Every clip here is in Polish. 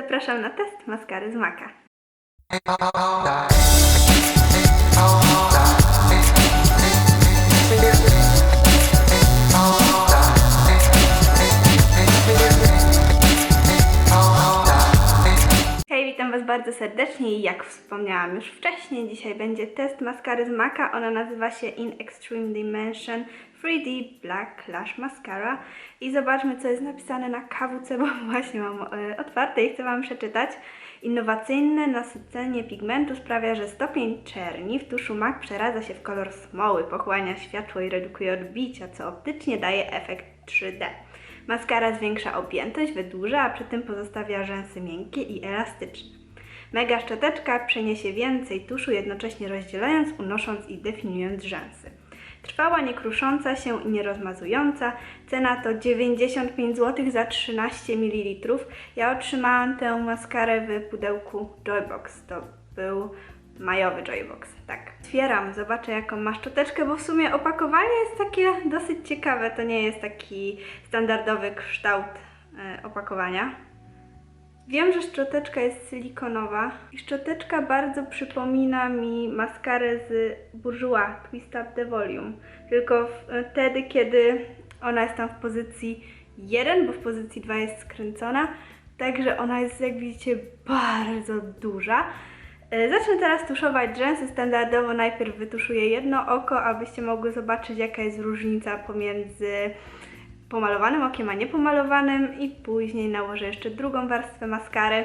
Zapraszam na test maskary z Maka. Hej, witam Was bardzo serdecznie i jak wspomniałam już wcześniej, dzisiaj będzie test maskary z Maka. Ona nazywa się In Extreme Dimension 3D Black Lash Mascara. I zobaczmy, co jest napisane na kawuce, bo właśnie mam e, otwarte i chcę Wam przeczytać. Innowacyjne nasycenie pigmentu sprawia, że stopień czerni w tuszu MAC przeradza się w kolor smoły, pochłania światło i redukuje odbicia, co optycznie daje efekt 3D. Maskara zwiększa objętość, wydłuża, a przy tym pozostawia rzęsy miękkie i elastyczne. Mega szczoteczka przeniesie więcej tuszu, jednocześnie rozdzielając, unosząc i definiując rzęsy. Trwała, nie krusząca się i nie rozmazująca. Cena to 95 zł za 13 ml. Ja otrzymałam tę maskarę w pudełku Joybox. To był majowy Joybox. Tak. Otwieram, zobaczę jaką ma szczoteczkę, bo w sumie opakowanie jest takie dosyć ciekawe. To nie jest taki standardowy kształt e, opakowania. Wiem, że szczoteczka jest silikonowa i szczoteczka bardzo przypomina mi maskarę z Bourjois Twist Up The Volume. Tylko wtedy, kiedy ona jest tam w pozycji 1, bo w pozycji 2 jest skręcona. Także ona jest, jak widzicie, bardzo duża. E, Zacznę teraz tuszować rzęsy. Standardowo najpierw wytuszuję jedno oko, abyście mogły zobaczyć, jaka jest różnica pomiędzy pomalowanym okiem, a niepomalowanym i później nałożę jeszcze drugą warstwę maskary.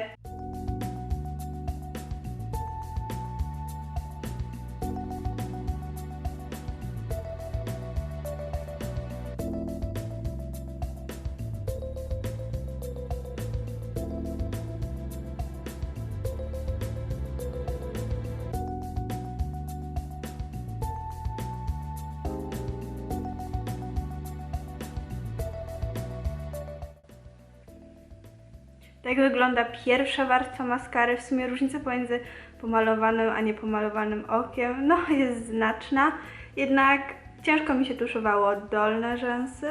Tak wygląda pierwsza warstwa maskary. W sumie różnica pomiędzy pomalowanym a niepomalowanym okiem no, jest znaczna. Jednak ciężko mi się tuszowało dolne rzęsy,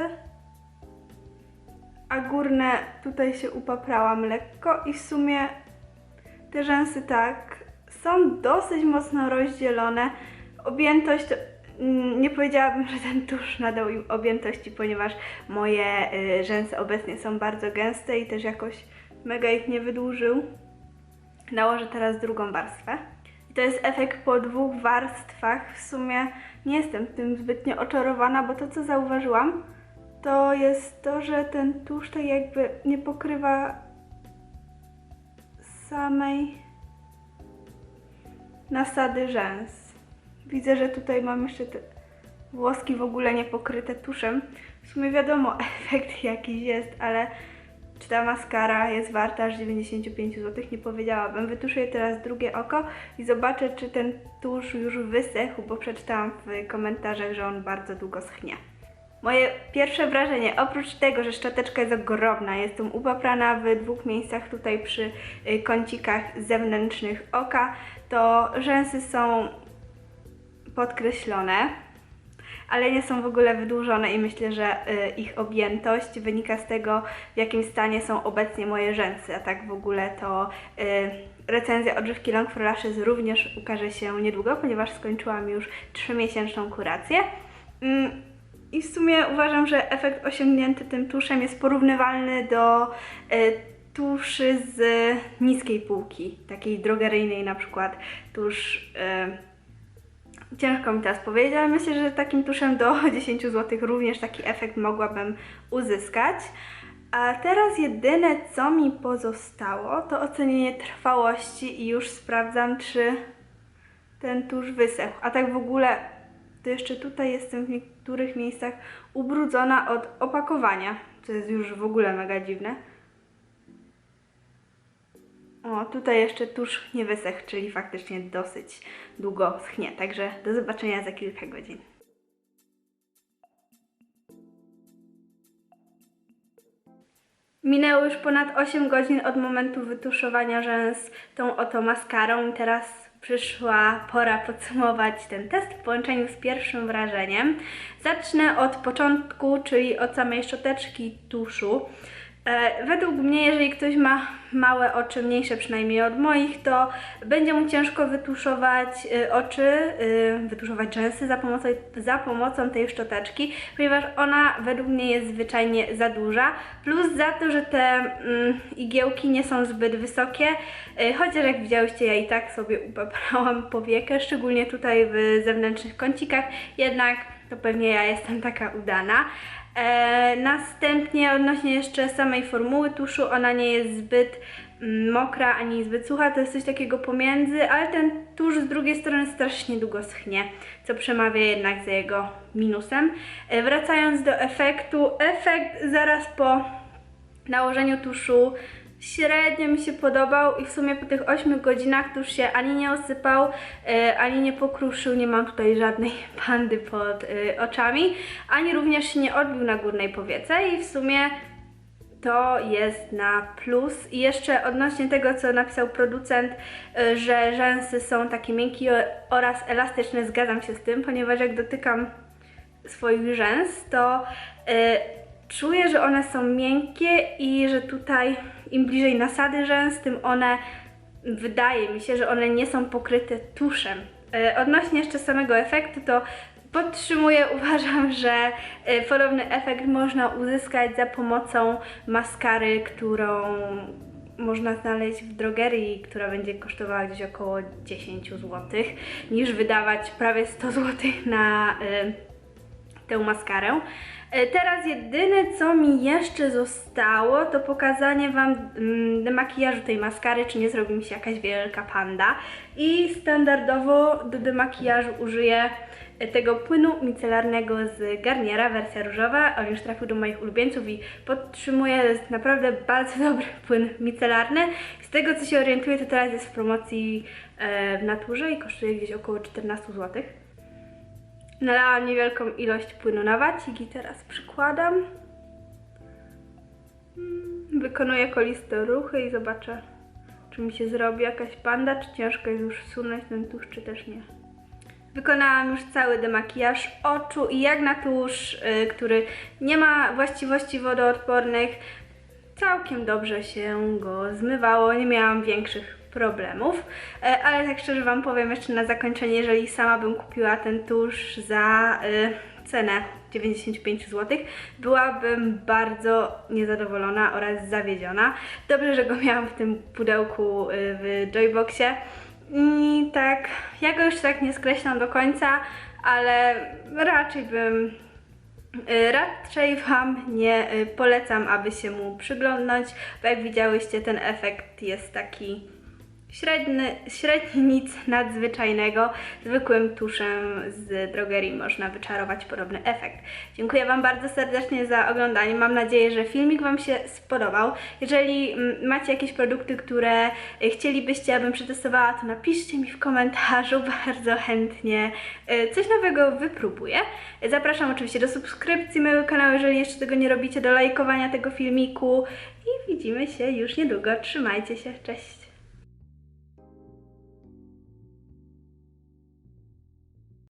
a górne tutaj się upaprałam lekko i w sumie te rzęsy tak są dosyć mocno rozdzielone. Objętość to mm, nie powiedziałabym, że ten tusz nadał im objętości, ponieważ moje y, rzęsy obecnie są bardzo gęste i też jakoś mega ich nie wydłużył. Nałożę teraz drugą warstwę. I to jest efekt po dwóch warstwach. W sumie nie jestem tym zbytnio oczarowana, bo to co zauważyłam, to jest to, że ten tusz tak jakby nie pokrywa samej nasady rzęs. Widzę, że tutaj mam jeszcze te włoski w ogóle nie pokryte tuszem. W sumie wiadomo, efekt jakiś jest, ale czy ta maskara jest warta aż 95 zł? Nie powiedziałabym. Wytuszuję teraz drugie oko i zobaczę, czy ten tusz już wysechł, bo przeczytałam w komentarzach, że on bardzo długo schnie. Moje pierwsze wrażenie, oprócz tego, że szczoteczka jest ogromna, jest tu upaprana w dwóch miejscach tutaj przy y, kącikach zewnętrznych oka, to rzęsy są podkreślone, ale nie są w ogóle wydłużone i myślę, że y, ich objętość wynika z tego, w jakim stanie są obecnie moje rzęsy, a tak w ogóle to y, recenzja odżywki Long for Lashes również ukaże się niedługo, ponieważ skończyłam już 3-miesięczną kurację. Mm, I w sumie uważam, że efekt osiągnięty tym tuszem jest porównywalny do y, tuszy z niskiej półki, takiej drogeryjnej na przykład tusz... Ciężko mi teraz powiedzieć, ale myślę, że takim tuszem do 10 zł również taki efekt mogłabym uzyskać. A teraz jedyne co mi pozostało to ocenienie trwałości i już sprawdzam, czy ten tusz wysechł. A tak w ogóle to jeszcze tutaj jestem w niektórych miejscach ubrudzona od opakowania, co jest już w ogóle mega dziwne. O, tutaj jeszcze tusz nie wysechł, czyli faktycznie dosyć długo schnie. Także do zobaczenia za kilka godzin. Minęło już ponad 8 godzin od momentu wytuszowania rzęs tą oto maskarą. Teraz przyszła pora podsumować ten test w połączeniu z pierwszym wrażeniem. Zacznę od początku, czyli od samej szczoteczki tuszu. E, według mnie, jeżeli ktoś ma małe oczy, mniejsze przynajmniej od moich, to będzie mu ciężko wytuszować y, oczy, y, wytuszować rzęsy za pomocą, za pomocą tej szczoteczki, ponieważ ona według mnie jest zwyczajnie za duża, plus za to, że te mm, igiełki nie są zbyt wysokie, chociaż jak widziałyście, ja i tak sobie upaprałam powiekę, szczególnie tutaj w zewnętrznych kącikach, jednak to pewnie ja jestem taka udana. E, następnie odnośnie jeszcze samej formuły tuszu, ona nie jest zbyt mm, mokra ani zbyt sucha, to jest coś takiego pomiędzy, ale ten tusz z drugiej strony strasznie długo schnie, co przemawia jednak za jego minusem. E, wracając do efektu, efekt zaraz po nałożeniu tuszu średnio mi się podobał i w sumie po tych 8 godzinach tusz się ani nie osypał, e, ani nie pokruszył, nie mam tutaj żadnej pandy pod e, oczami, ani również się nie odbił na górnej powiece i w sumie to jest na plus. I jeszcze odnośnie tego, co napisał producent, y, że rzęsy są takie miękkie oraz elastyczne, zgadzam się z tym, ponieważ jak dotykam swoich rzęs, to czuję, że one są miękkie i że tutaj im bliżej nasady rzęs, tym one wydaje mi się, że one nie są pokryte tuszem. Y, Odnośnie jeszcze samego efektu, to podtrzymuję, uważam, że y, podobny efekt można uzyskać za pomocą maskary, którą można znaleźć w drogerii, która będzie kosztowała gdzieś około 10 zł, niż wydawać prawie 100 zł na y, tę maskarę. E, Teraz jedyne co mi jeszcze zostało to pokazanie Wam mm, demakijażu tej maskary, czy nie zrobi mi się jakaś wielka panda. I standardowo do demakijażu użyję e, tego płynu micelarnego z Garniera, wersja różowa. On już trafił do moich ulubieńców i podtrzymuję, to jest naprawdę bardzo dobry płyn micelarny. Z tego co się orientuję, to teraz jest w promocji e, w naturze i kosztuje gdzieś około 14 zł. Nalałam niewielką ilość płynu na wacik i teraz przykładam. Mm, Wykonuję koliste ruchy i zobaczę, czy mi się zrobi jakaś panda, czy ciężko jest już wsunąć ten tusz, czy też nie. Wykonałam już cały demakijaż oczu i jak na tusz, y, który nie ma właściwości wodoodpornych, całkiem dobrze się go zmywało, nie miałam większych problemów. E, Ale tak szczerze Wam powiem jeszcze na zakończenie, jeżeli sama bym kupiła ten tusz za y, cenę 95 zł, byłabym bardzo niezadowolona oraz zawiedziona. Dobrze, że go miałam w tym pudełku y, w Joyboxie. I tak, ja go już tak nie skreślam do końca, ale raczej bym Raczej Wam nie polecam, aby się mu przyglądnąć, bo jak widziałyście, ten efekt jest taki średni, średni nic nadzwyczajnego. Zwykłym tuszem z drogerii można wyczarować podobny efekt. Dziękuję Wam bardzo serdecznie za oglądanie. Mam nadzieję, że filmik Wam się spodobał. Jeżeli mm, macie jakieś produkty, które y, chcielibyście, abym przetestowała, to napiszcie mi w komentarzu. Bardzo chętnie y, coś nowego wypróbuję. Zapraszam oczywiście do subskrypcji mojego kanału, jeżeli jeszcze tego nie robicie, do lajkowania tego filmiku i widzimy się już niedługo. Trzymajcie się, cześć!